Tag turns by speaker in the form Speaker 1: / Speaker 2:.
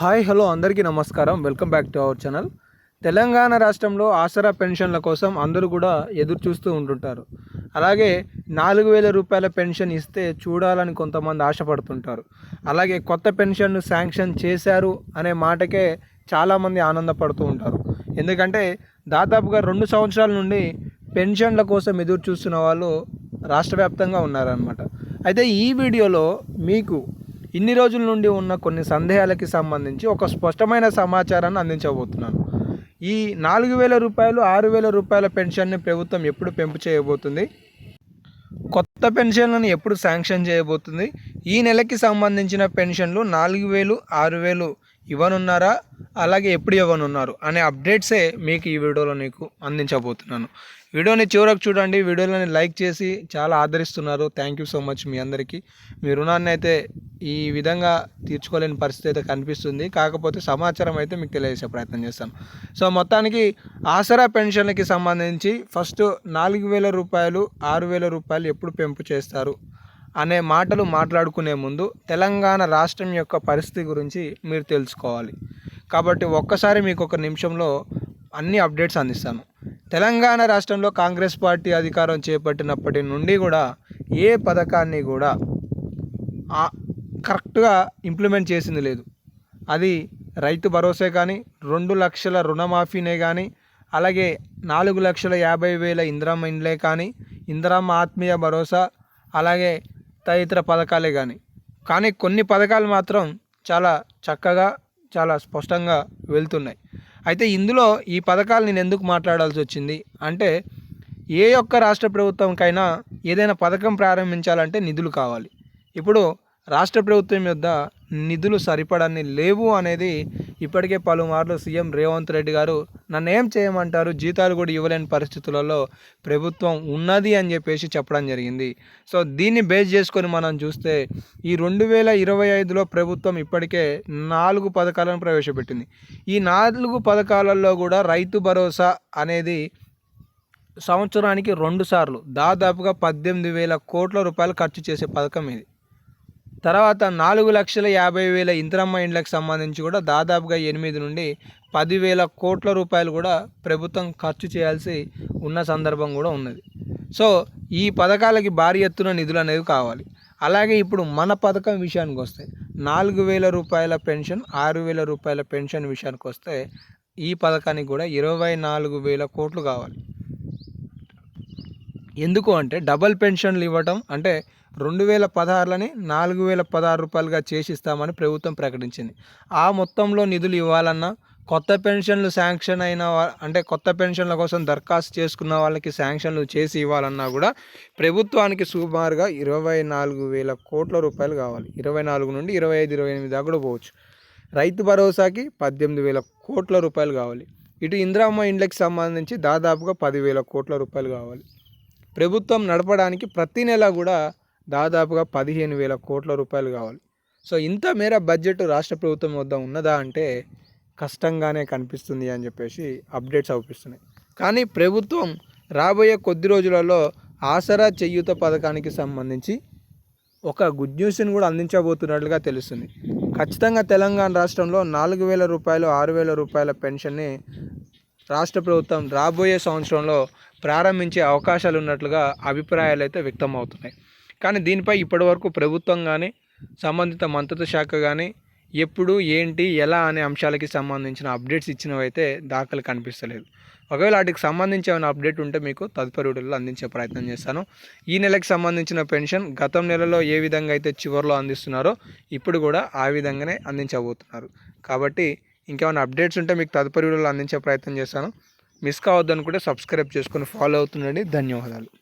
Speaker 1: Hi hello అందరికీ నమస్కారం. Welcome back to our channel. Telangana రాష్ట్రంలో ఆసరా పెన్షన్ల కోసం అందరూ కూడా ఎదురు చూస్తూ ఉంటుంటారు. అలాగే నాలుగు వేల రూపాయల పెన్షన్ ఇస్తే చూడాలని కొంతమంది ఆశపడుతుంటారు. అలాగే కొత్త పెన్షన్ను శాంక్షన్ చేశారు అనే మాటకే చాలామంది ఆనందపడుతూ ఉంటారు. ఎందుకంటే దాదాపుగా రెండు సంవత్సరాల నుండి పెన్షన్ల కోసం ఎదురు చూస్తున్న వాళ్ళు రాష్ట్ర వ్యాప్తంగా ఉన్నారనమాట అయితే ఈ వీడియోలో మీకు ఇన్ని రోజుల నుండి ఉన్న కొన్ని సందేహాలకి సంబంధించి ఒక స్పష్టమైన సమాచారాన్ని అందించబోతున్నాను. ఈ నాలుగు వేల రూపాయలు ఆరు వేల రూపాయల పెన్షన్ని ప్రభుత్వం ఎప్పుడు పెంపు చేయబోతుంది? కొత్త పెన్షన్లను ఎప్పుడు శాంక్షన్ చేయబోతుంది? ఈ నెలకి సంబంధించిన పెన్షన్లు నాలుగు వేలు ఆరు వేలు ఇవ్వనున్నారా? అలాగే ఎప్పుడు ఇవ్వనున్నారు? అనే అప్డేట్సే మీకు ఈ వీడియోలో నీకు అందించబోతున్నాను. వీడియోని చివరకు చూడండి. వీడియోలని లైక్ చేసి చాలా ఆదరిస్తున్నారు. థ్యాంక్ యూ సో మచ్ మీ అందరికీ. మీ రుణాన్ని అయితే ఈ విధంగా తీర్చుకోలేని పరిస్థితి అయితే కనిపిస్తుంది. కాకపోతే సమాచారం అయితే మీకు తెలియజేసే ప్రయత్నం చేస్తాను. సో మొత్తానికి ఆసరా పెన్షన్లకి సంబంధించి ఫస్ట్ నాలుగు వేల రూపాయలు ఆరు వేల రూపాయలు ఎప్పుడు పెంపు చేస్తారు అనే మాటలు మాట్లాడుకునే ముందు తెలంగాణ రాష్ట్రం యొక్క పరిస్థితి గురించి మీరు తెలుసుకోవాలి. కాబట్టి ఒక్కసారి మీకు ఒక నిమిషంలో అన్ని అప్డేట్స్ అందిస్తాను. తెలంగాణ రాష్ట్రంలో కాంగ్రెస్ పార్టీ అధికారం చేపట్టినప్పటి నుండి కూడా ఏ పథకాన్ని కూడా కరెక్ట్గా ఇంప్లిమెంట్ చేసింది లేదు. అది రైతు భరోసా కానీ రెండు లక్షల రుణమాఫీనే కానీ అలాగే నాలుగు లక్షల యాభై వేల ఇందిరమ్మ ఇండ్లే కానీ ఇందిరమ్మ ఆత్మీయ భరోసా అలాగే తదితర పథకాలే కానీ. కానీ కొన్ని పథకాలు మాత్రం చాలా చక్కగా చాలా స్పష్టంగా వెళ్తున్నాయి. అయితే ఇందులో ఈ పథకాలు నేను ఎందుకు మాట్లాడాల్సి వచ్చింది అంటే ఏ ఒక్క రాష్ట్ర ప్రభుత్వంకైనా ఏదైనా పథకం ప్రారంభించాలంటే నిధులు కావాలి. ఇప్పుడు రాష్ట్ర ప్రభుత్వం యొద్ద నిధులు సరిపడని లేవు అనేది ఇప్పటికే పలుమార్లు సీఎం రేవంత్ రెడ్డి గారు నన్ను ఏం చేయమంటారు జీతాలు కూడా ఇవ్వలేని పరిస్థితులలో ప్రభుత్వం ఉన్నది అని చెప్పేసి చెప్పడం జరిగింది. సో దీన్ని బేస్ చేసుకొని మనం చూస్తే ఈ రెండు వేల ఇరవై ఐదులో ప్రభుత్వం ఇప్పటికే నాలుగు పథకాలను ప్రవేశపెట్టింది. ఈ నాలుగు పథకాలలో కూడా రైతు భరోసా అనేది సంవత్సరానికి రెండు సార్లు దాదాపుగా పద్దెనిమిది వేల కోట్ల రూపాయలు ఖర్చు చేసే పథకం ఇది. తర్వాత నాలుగు లక్షల యాభై వేల ఇంద్రమ్మ ఇండ్లకు సంబంధించి కూడా దాదాపుగా ఎనిమిది నుండి పదివేల కోట్ల రూపాయలు కూడా ప్రభుత్వం ఖర్చు చేయాల్సి ఉన్న సందర్భం కూడా ఉన్నది. సో ఈ పథకాలకి భారీ ఎత్తున నిధులు అనేవి కావాలి. అలాగే ఇప్పుడు మన పథకం విషయానికి వస్తే నాలుగు వేల రూపాయల పెన్షన్ ఆరు వేల రూపాయల పెన్షన్ విషయానికి వస్తే ఈ పథకానికి కూడా ఇరవై నాలుగు వేల కోట్లు కావాలి. ఎందుకు అంటే డబల్ పెన్షన్లు ఇవ్వటం అంటే రెండు వేల పదహారులని నాలుగు వేల పదహారు రూపాయలుగా చేసి ఇస్తామని ప్రభుత్వం ప్రకటించింది. ఆ మొత్తంలో నిధులు ఇవ్వాలన్నా కొత్త పెన్షన్లు శాంక్షన్ అయిన అంటే కొత్త పెన్షన్ల కోసం దరఖాస్తు చేసుకున్న వాళ్ళకి శాంక్షన్లు చేసి ఇవ్వాలన్నా కూడా ప్రభుత్వానికి సుమారుగా ఇరవై నాలుగు వేల కోట్ల రూపాయలు కావాలి. ఇరవై నాలుగు నుండి ఇరవై ఐదు ఇరవై ఎనిమిది దాకా కూడా పోవచ్చు. రైతు భరోసాకి పద్దెనిమిది వేల కోట్ల రూపాయలు కావాలి. ఇటు ఇందిరామ్మ ఇండ్లకి సంబంధించి దాదాపుగా పదివేల కోట్ల రూపాయలు కావాలి. ప్రభుత్వం నడపడానికి ప్రతి నెల కూడా దాదాపుగా పదిహేను వేల కోట్ల రూపాయలు కావాలి. సో ఇంత మేర బడ్జెట్ రాష్ట్ర ప్రభుత్వం వద్ద ఉన్నదా అంటే కష్టంగానే కనిపిస్తుంది అని చెప్పేసి అప్డేట్స్ అవుపిస్తున్నాయి. కానీ ప్రభుత్వం రాబోయే కొద్ది రోజులలో ఆసరా చేయూత పథకానికి సంబంధించి ఒక గుడ్ న్యూస్ని కూడా అందించబోతున్నట్లుగా తెలుస్తుంది. ఖచ్చితంగా తెలంగాణ రాష్ట్రంలో నాలుగు వేల రూపాయలు ఆరు వేల రూపాయల పెన్షన్ని రాష్ట్ర ప్రభుత్వం రాబోయే సంవత్సరంలో ప్రారంభించే అవకాశాలు ఉన్నట్లుగా అభిప్రాయాలు అయితే వ్యక్తం అవుతున్నాయి. కానీ దీనిపై ఇప్పటివరకు ప్రభుత్వం కానీ సంబంధిత మంత్రిత్వ శాఖ కానీ ఎప్పుడు ఏంటి ఎలా అనే అంశాలకి సంబంధించిన అప్డేట్స్ ఇచ్చినవైతే దాఖలు కనిపిస్తలేదు. ఒకవేళ వాటికి సంబంధించి ఏమైనా అప్డేట్ ఉంటే మీకు తదుపరి వీడియోలో అందించే ప్రయత్నం చేస్తాను. ఈ నెలకి సంబంధించిన పెన్షన్ గతం నెలలో ఏ విధంగా అయితే చివరిలో అందిస్తున్నారో ఇప్పుడు కూడా ఆ విధంగానే అందించబోతున్నారు. కాబట్టి ఇంకేమైనా అప్డేట్స్ ఉంటే మీకు తదుపరి వీడియోలో అందించే ప్రయత్నం చేస్తాను. మిస్ కావద్దనుకుంటే సబ్స్క్రైబ్ చేసుకొని ఫాలో అవుతుండండి. ధన్యవాదాలు.